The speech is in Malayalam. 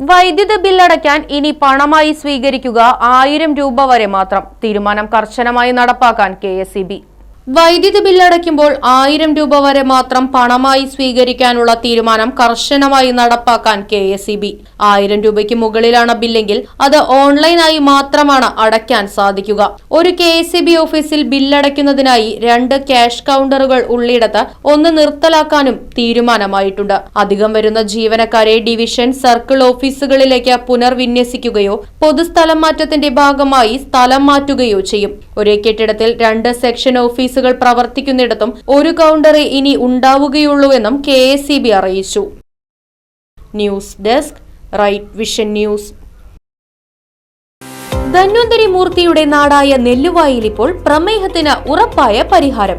വൈദ്യുത ബില്ലടയ്ക്കാൻ ഇനി പണമായി സ്വീകരിക്കുക ആയിരം രൂപ വരെ മാത്രം. തീരുമാനം കർശനമായി നടപ്പാക്കാൻ കെ വൈദ്യുതി ബില്ലടയ്ക്കുമ്പോൾ ആയിരം രൂപ വരെ മാത്രം പണമായി സ്വീകരിക്കാനുള്ള തീരുമാനം കർശനമായി നടപ്പാക്കാൻ കെ എസ് ഇ ബി. ആയിരം രൂപയ്ക്ക് മുകളിലാണ് ബില്ലെങ്കിൽ അത് ഓൺലൈനായി മാത്രമാണ് അടയ്ക്കാൻ സാധിക്കുക. ഒരു കെ എസ് ഇ ബി ഓഫീസിൽ ബില്ലടയ്ക്കുന്നതിനായി രണ്ട് ക്യാഷ് കൗണ്ടറുകൾ ഉള്ളിടത്ത് ഒന്ന് നിർത്തലാക്കാനും തീരുമാനമായിട്ടുണ്ട്. അധികം വരുന്ന ജീവനക്കാരെ ഡിവിഷൻ സർക്കിൾ ഓഫീസുകളിലേക്ക് പുനർവിന്യസിക്കുകയോ പൊതുസ്ഥലം മാറ്റത്തിന്റെ ഭാഗമായി സ്ഥലം മാറ്റുകയോ ചെയ്യും. ഒരേ കെട്ടിടത്തിൽ രണ്ട് സെക്ഷൻ ഓഫീസുകൾ പ്രവർത്തിക്കുന്നിടത്തും ഒരു കൗണ്ടറെ ഇനി ഉണ്ടാവുകയുള്ളൂവെന്നും കെ അറിയിച്ചു. News desk Right Vision news. Dhanvantari മൂർത്തിയുടെ നാടായ നെല്ലുവായിൽ ഇപ്പോൾ പ്രമേഹത്തിന് ഉറപ്പായ പരിഹാരം.